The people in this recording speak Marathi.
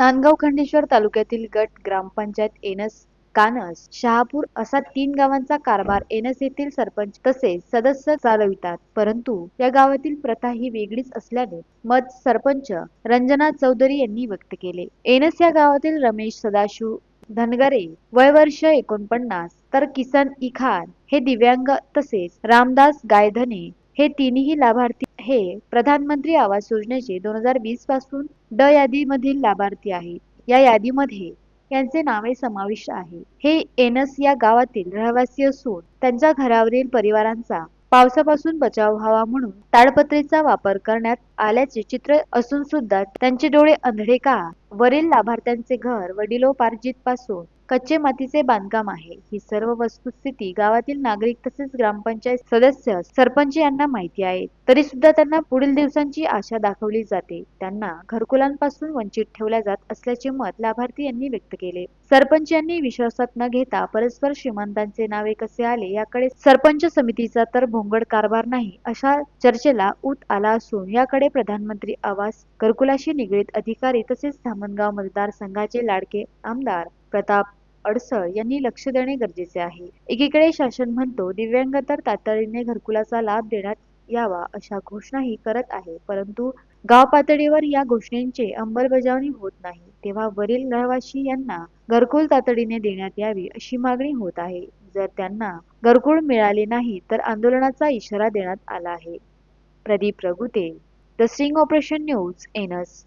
नांदगाव खंडेश्वर तालुक्यातील गट ग्रामपंचायत एनस कानस शहापूर असा तीन गावांचा कारभार एनस येथील सरपंच तसेच सदस्य चालवितात. परंतु या गावातील प्रथा ही वेगळीच असल्याने मत सरपंच रंजना चौधरी यांनी व्यक्त केले. एनस या गावातील रमेश सदाशिव धनगरे वय वर्ष एकोणपन्नास तर किसन इखान हे दिव्यांग तसेच रामदास गायधने हे तिन्ही लाभार्थी हे प्रधानमंत्री आवास योजनेचे दोन हजार वीसपासून ड यादीमधील लाभार्थी आहेत. या यादीमध्ये यांचे नावे समाविष्ट आहे. हे एनस या गावातील रहिवासी असून त्यांच्या घरावरील परिवारांचा पावसापासून बचाव व्हावा म्हणून ताडपत्रीचा वापर करण्यात आल्याचे चित्र असून सुद्धा त्यांचे डोळे अंधळे का? वरील लाभार्थ्यांचे घर वडिलोपार्जित पासून कच्चे मातीचे बांधकाम आहे. ही सर्व वस्तुस्थिती गावातील नागरिक तसेच ग्रामपंचायत सदस्य सरपंच यांना माहिती आहे. तरी सुद्धा त्यांना पुढील दिवसांची आशा दाखवली जाते. त्यांना घरकुलांपासून वंचित ठेवल्या जात असल्याचे मत लाभार्थी यांनी व्यक्त केले. सरपंच यांनी विश्वासात न घेता परस्पर श्रीमंतांचे नावे कसे आले याकडे सरपंच समितीचा तर भोंगड कारभार नाही अशा चर्चेला ऊत आला असून याकडे प्रधानमंत्री आवास घरकुलाशी निगडीत अधिकारी तसेच धामणगाव मतदारसंघाचे लाडके आमदार प्रताप अडसळ यांनी लक्ष देणे गरजेचे आहे. एकीकडे शासन म्हणतो दिव्यांग तर तातडीने घरकुलाचा लाभ देण्यात यावा अशा घोषणाही करत आहे. परंतु गाव पातळीवर या घोषणेची अंमलबजावणी होत नाही. तेव्हा वरील रहिवासी यांना घरकुल तातडीने देण्यात यावी अशी मागणी होत आहे. जर त्यांना घरकुल मिळाले नाही तर आंदोलनाचा इशारा देण्यात आला आहे. Pradeep Raghute the string operation news एनस